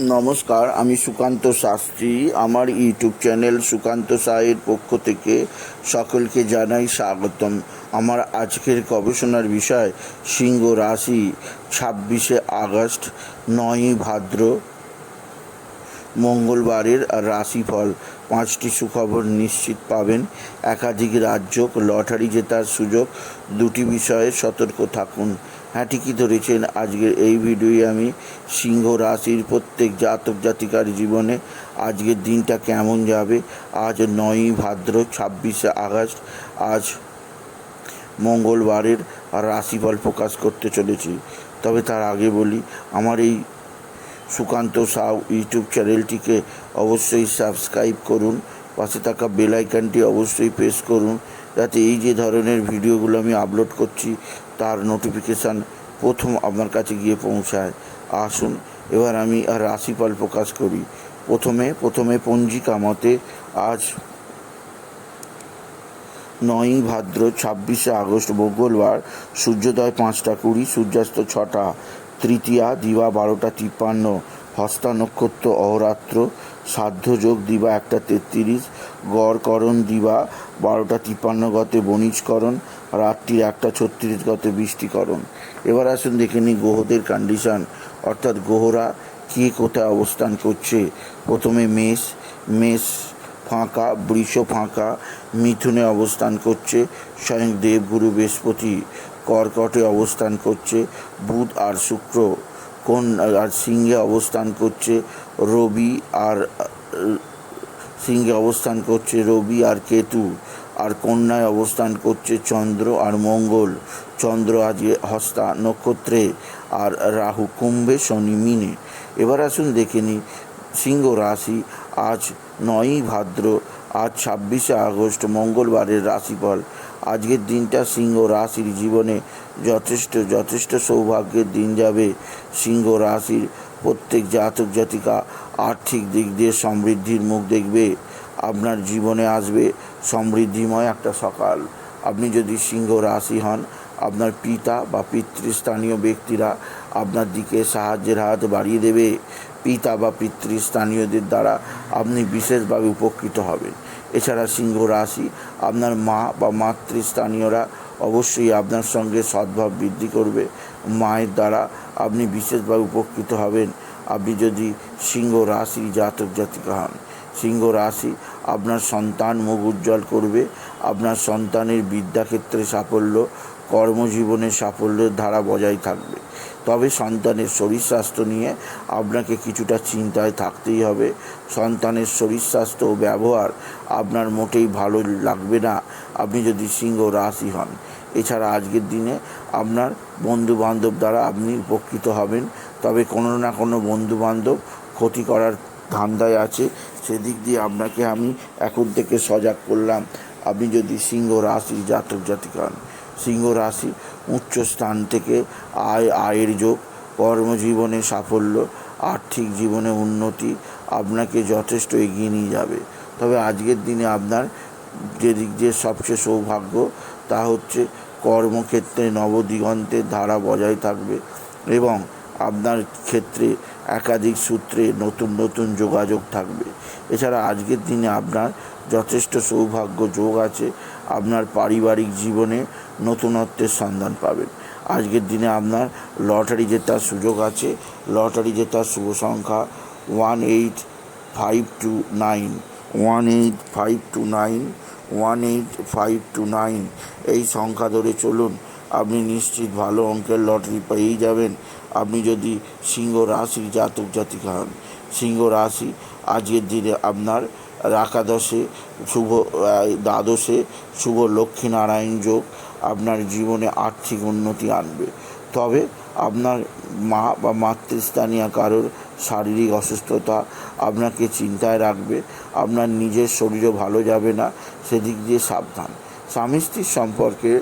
নমস্কার, আমি সুকান্ত শাস্ত্রী। আমার ইউটিউব চ্যানেল সুকান্ত সাহের পক্ষ থেকে সকলকে জানাই স্বাগতম। আমার আজকের গবেষণার বিষয়, সিংহ রাশি, ছাব্বিশে আগস্ট, নয়ই ভাদ্র। মঙ্গলবারের রাশিফল, পাঁচটি সুখবর নিশ্চিত পাবেন। একাধিক রাজ্য লটারি জেতার সুযোগ। দুটি বিষয়ে সতর্ক থাকুন। হ্যাঁ ঠিকই ধরেছেন। আজকের এই ভিডিওয়ে আমি সিংহ রাশির প্রত্যেক জাতক জাতিকার জীবনে আজকের দিনটা কেমন যাবে? আজ নয়ই ভাদ্র ছাব্বিশে আগস্ট। আজ মঙ্গলবারের রাশিফল প্রকাশ করতে চলেছি। তবে তার আগে বলি, আমার এই সুকান্ত সাউ ইউটিউব চ্যানেলটিকে অবশ্যই সাবস্ক্রাইব করুন। পাশে থাকা বেল আইকনটি অবশ্যই প্রেস করুন। যাতে এই যে ধরনের ভিডিওগুলো আমি আপলোড করছি, তার নোটিফিকেশান প্রথম আপনার কাছে গিয়ে পৌঁছায়। আসুন, এবার আমি আর রাশিফল প্রকাশ করি। প্রথমে প্রথমে পঞ্জিকা মতে আজ নয়ই ভাদ্র ছাব্বিশে আগস্ট, মঙ্গলবার, সূর্যোদয় পাঁচটা কুড়ি, সূর্যাস্ত ছটা, তৃতীয়া দিবা বারোটা তিপ্পান্ন, হস্তা নক্ষত্র অহরাত্র, সাধ্যযোগ দিবা একটা তেত্রিশ, গড়করণ দিবা বারোটা তিপ্পান্ন গতে বণিজকরণ, রাত্রির একটা ছত্রিশ গতে বৃষ্টিকরণ। এবার আসুন দেখে নিই গ্রহদের কন্ডিশন অর্থাৎ গ্রহরা কে কোথায় অবস্থান করছে। প্রথমে মেষ মেষ ফাঁকা, বৃষ ফাঁকা, মিথুনে অবস্থান করছে, স্বয়ং দেবগুরু বৃহস্পতি, কর্কটে অবস্থান করছে, বুধ আর শুক্র, কোন আর সিংহে অবস্থান করছে, রবি আর সিংহে অবস্থান করছে রবি আর কেতু, আর কন্যায় অবস্থান করছে চন্দ্র আর মঙ্গল। চন্দ্র আজ হস্তা নক্ষত্রে, আর রাহু কুম্ভে শনি মিনে। এবার আসুন দেখে নিই, সিংহ রাশি আজ নয়ই ভাদ্র, আজ ছাব্বিশে আগস্ট, মঙ্গলবারের রাশিফল। আজকের দিনটা সিংহ রাশির জীবনে যথেষ্ট যথেষ্ট সৌভাগ্যের দিন যাবে। সিংহ রাশির প্রত্যেক জাতক জাতিকা আর্থিক দিক দিয়ে সমৃদ্ধির মুখ দেখবে, আপনার জীবনে আসবে সমৃদ্ধিময় একটা সকাল। আপনি যদি সিংহ রাশি হন, আপনার পিতা বা পিতৃস্থানীয় ব্যক্তিরা আপনার দিকে সাহায্যের হাত বাড়িয়ে দেবে। পিতা বা পিতৃস্থানীয়দের দ্বারা আপনি বিশেষভাবে উপকৃত হবেন। এছাড়া সিংহ রাশি, আপনার মা বা মাতৃস্থানীয়রা অবশ্যই আপনার সঙ্গে সদ্ভাব বৃদ্ধি করবে। মায়ের দ্বারা আপনি বিশেষভাবে উপকৃত হবেন। আপনি যদি সিংহ রাশি জাতক জাতিকা হন, সিংহ রাশি আপনার সন্তান মুখ উজ্জ্বল করবে। আপনার সন্তানের বিদ্যাক্ষেত্রে সাফল্য কর্মজীবনের সাফল্যের ধারা বজায় থাকবে। তবে সন্তানের শরীর স্বাস্থ্য নিয়ে আপনাকে কিছুটা চিন্তায় থাকতেই হবে। সন্তানের শরীর স্বাস্থ্য ও ব্যবহার আপনার মোটেই ভালো লাগবে না। আপনি যদি সিংহ রাশি হন, এছাড়া আজকের দিনে আপনার বন্ধু বান্ধব দ্বারা আপনি উপকৃত হবেন। তবে কোনো না কোনো বন্ধু বান্ধব ক্ষতি করার ধান্দায় আছে। সেদিক দিয়ে আপনাকে আমি এখন থেকে সজাগ করলাম। আপনি যদি সিংহ রাশি জাতক জাতিকা হন সিংহ রাশি উচ্চ স্থান থেকে আয়, আয়ের যোগ, কর্মজীবনে সাফল্য, আর্থিক জীবনে উন্নতি আপনাকে যথেষ্ট এগিয়ে নিয়ে যাবে। তবে আজকের দিনে আপনার যে দিক দিয়ে সবচেয়ে সৌভাগ্য তা হচ্ছে কর্মক্ষেত্রে নবদিগন্তের ধারা বজায় থাকবে এবং আপনার ক্ষেত্রে একাধিক সূত্রে নতুন নতুন যোগাযোগ থাকবে। এছাড়া আজকের দিনে আপনার যথেষ্ট সৌভাগ্য যোগ আছে, আপনার পারিবারিক জীবনে নতুনত্বের সন্ধান পাবেন। আজকের দিনে আপনার লটারি জেতার সুযোগ আছে, লটারি জেতার শুভ সংখ্যা one eight five two nine, one eight five two nine, one eight five two nine. এই সংখ্যা ধরে চলুন, আপনি নিশ্চিত ভালো অঙ্কের লটারি পেয়েই যাবেন। আপনি যদি সিংহ রাশির জাতক জাতিকা হন সিংহ রাশি আজকের দিনে আপনার একাদশে শুভ দ্বাদশে শুভ লক্ষ্মীনারায়ণ যোগ আপনার জীবনে আর্থিক উন্নতি আনবে। তবে আপনার মা বা মাতৃস্থানীয় কারোর শারীরিক অসুস্থতা আপনাকে চিন্তায় রাখবে, আপনার নিজের শরীরও ভালো যাবে না, সেদিক দিয়ে সাবধান। স্বামী স্ত্রীর সম্পর্কে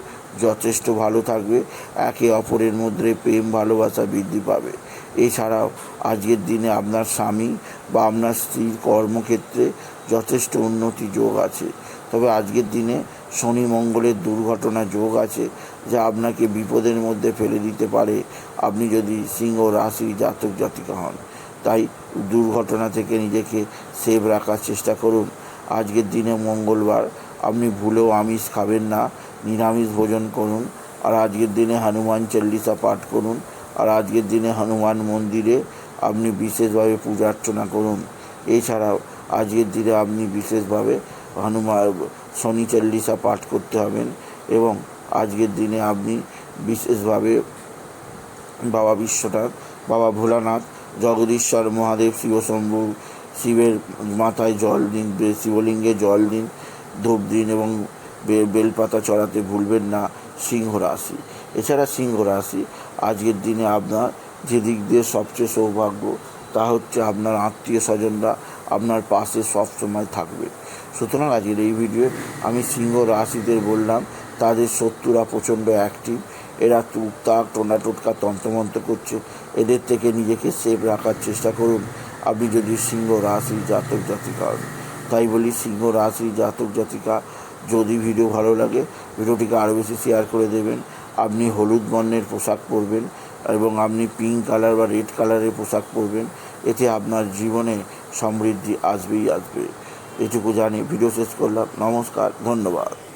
যথেষ্ট ভালো থাকবে। একে অপরের মধ্যে প্রেম, ভালোবাসা বৃদ্ধি পাবে। এছাড়াও আজকের দিনে আপনার স্বামী বা আপনার স্ত্রীর কর্মক্ষেত্রে যথেষ্ট উন্নতি যোগ আছে। তবে আজকের দিনে শনি মঙ্গলের দুর্ঘটনা যোগ আছে, যা আপনাকে বিপদের মধ্যে ফেলে দিতে পারে। আপনি যদি সিংহ রাশি জাতক জাতিকা হন, তাই দুর্ঘটনা থেকে নিজেকে সেভ রাখার চেষ্টা করুন। আজকের দিনে মঙ্গলবার, আপনি ভুলেও আমিষ খাবেন না। নিরামিষ ভোজন করুন, আর আজকের দিনে হনুমান চল্লিশা পাঠ করুন, আর আজকের দিনে হনুমান মন্দিরে আপনি বিশেষভাবে পূজা অর্চনা করুন। এছাড়াও আজকের দিনে আপনি বিশেষভাবে হনুমান, শনি চল্লিশা পাঠ করতে হবেন এবং আজকের দিনে আপনি বিশেষভাবে বাবা বিশ্বনাথ, বাবা ভোলানাথ, জগদীশ্বর, মহাদেব শিবশম্ভু শিবের মাথায় জল দিন, শিবলিঙ্গে জল দিন, ধূপ দিন এবং বেলপাতা চড়াতে ভুলবেন না, সিংহ রাশি এছাড়া সিংহ রাশি, আজকের দিনে আপনার যে দিক দিয়ে সবচেয়ে সৌভাগ্য, তা হচ্ছে আপনার আত্মীয় স্বজনরা আপনার পাশে সব সময় থাকবে সুতরাং আজকের এই ভিডিও আমি সিংহ রাশিদের বললাম, তাদের শত্রুরা প্রচণ্ড অ্যাক্টিভ এরা টুকটাক টোনা টোটকা, তন্ত্রমন্ত্র করছে, এদের থেকে নিজেকে সেফ রাখার চেষ্টা করুন আপনি যদি সিংহ রাশি জাতক জাতিকা। তাই বলি সিংহ রাশি জাতক জাতিকা যদি ভিডিও ভালো লাগে, ভিডিওটিকে আরও বেশি শেয়ার করে দেবেন। আপনি হলুদ বর্ণের পোশাক পরবেন এবং আপনি পিঙ্ক কালার বা রেড কালারের পোশাক পরবেন। এতে আপনার জীবনে সমৃদ্ধি আসবেই আসবে। এটুকু জানি ভিডিও শেষ করলাম। নমস্কার, ধন্যবাদ।